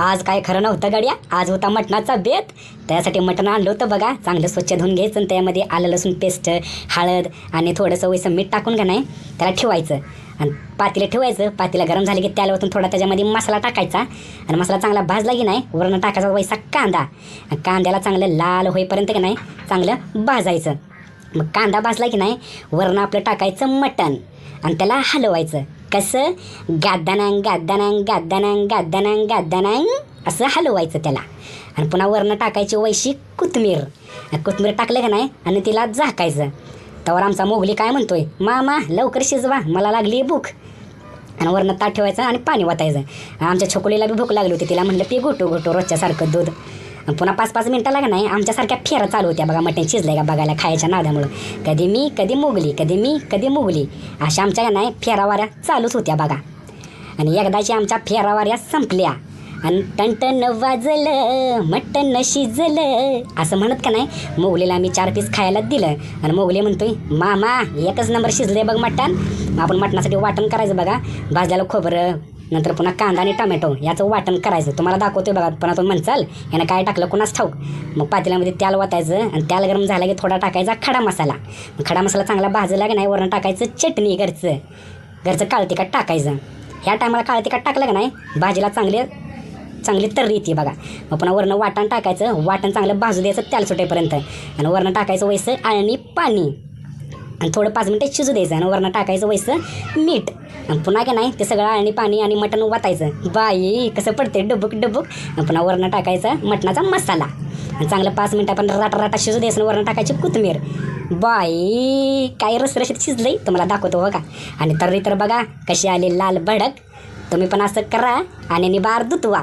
आज काय खरं नव्हतं गड्या? आज होता मटणाचा बेत. त्यासाठी मटण आणलं होतं बघा. चांगलं स्वच्छ धुवून घ्यायचं आणि त्यामध्ये आलं लसूण पेस्ट हळद आणि थोडंसं वैसं मीठ टाकून का नाही त्याला ठेवायचं. आणि पातीला ठेवायचं. पातीला गरम झालं की त्याला वतून थोडा त्याच्यामध्ये मसाला टाकायचा. आणि मसाला चांगला भाजला की नाही वरण टाकायचा वैसा कांदा. आणि कांद्याला चांगलं लाल होईपर्यंत की नाही चांगलं भाजायचं. मग कांदा भाजला की नाही वरण आपलं टाकायचं मटण. आणि त्याला हलवायचं. कसं? गादानांग गादानांग गादानांग गादानांग गादानांग असं हलवायचं त्याला. आणि पुन्हा वरनं टाकायची वैशी कोथमीर कोथमीर टाकलं का नाही? आणि तिला झाकायचं. त्यावर आमचा मोगली काय म्हणतोय? मामा लवकर शिजवा मला लागली भूक. आणि वरनं ताट ठेवायचं आणि पाणी वाटायचं आमच्या छोकोलीला बी भूक लागली होती. तिला म्हणलं पी घोटू घोटू रोजच्यासारखं दूध. पुन्हा पाच पाच मिनटाला का नाही. आमच्यासारख्या फेरा चालू होत्या बघा मटण शिजलंय का बघायला खायच्या नाद्यामुळं कधी मी कधी मुगली कधी मी कधी मुगली. अशा आमच्या का नाही फेरावाऱ्या चालूच होत्या बघा. आणि एकदाची आमच्या फेरावाऱ्या संपल्या. आणि टणटण वाजलं मटण शिजलं. असं म्हणत का नाही मोगलीला आम्ही चार पीस खायला दिलं. आणि मोगली म्हणतोय मामा एकच नंबर शिजले बघ मटण. आपण मटणासाठी वाटण करायचं बघा. भाजल्याला खोबरं नंतर पुन्हा कांदा आणि टोमॅटो याचं वाटण करायचं. तुम्हाला दाखवतोय बघा पण तो म्हणचाल यानं काय टाकलं कुणाच ठाऊक? मग पातेल्यामध्ये त्याला वाटायचं आणि त्याल गरम झाला की थोडा टाकायचा खडा मसाला. मग खडा मसाला चांगला भाजला की नाही वरण टाकायचं चटणी घरचं. घरचं काळ तिखट टाकायचं. ह्या टायमाला काळ तिखट टाकलं का नाही भाजीला चांगले चांगली तर्री येते बघा. मग पुन्हा वरनं वाटण टाकायचं वाटण चांगलं भाजू द्यायचं त्याल सुटेपर्यंत. आणि वरणं टाकायचं वयसं आणि पाणी. आणि थोडं पाच मिनटं शिजू द्यायचं आणि वरनं टाकायचं वैसं मीठ. आणि पुन्हा काय नाही ते सगळं आणि पाणी आणि मटण वाटायचं बाई कसं पडते डबुक डबुक. आणि पुन्हा वरनं टाकायचा मटणाचा मसाला. आणि चांगलं पाच मिनटं आपण राटा राटा शिजू द्यायचं वरनं टाकायची कोथमीर बाई काय रसरशीत शिजलंय? तुम्हाला दाखवतो हो बघा आणि तर्री तर बघा कशी आली लाल भडक तुम्ही पण असं करा आणि निबार दुतवा.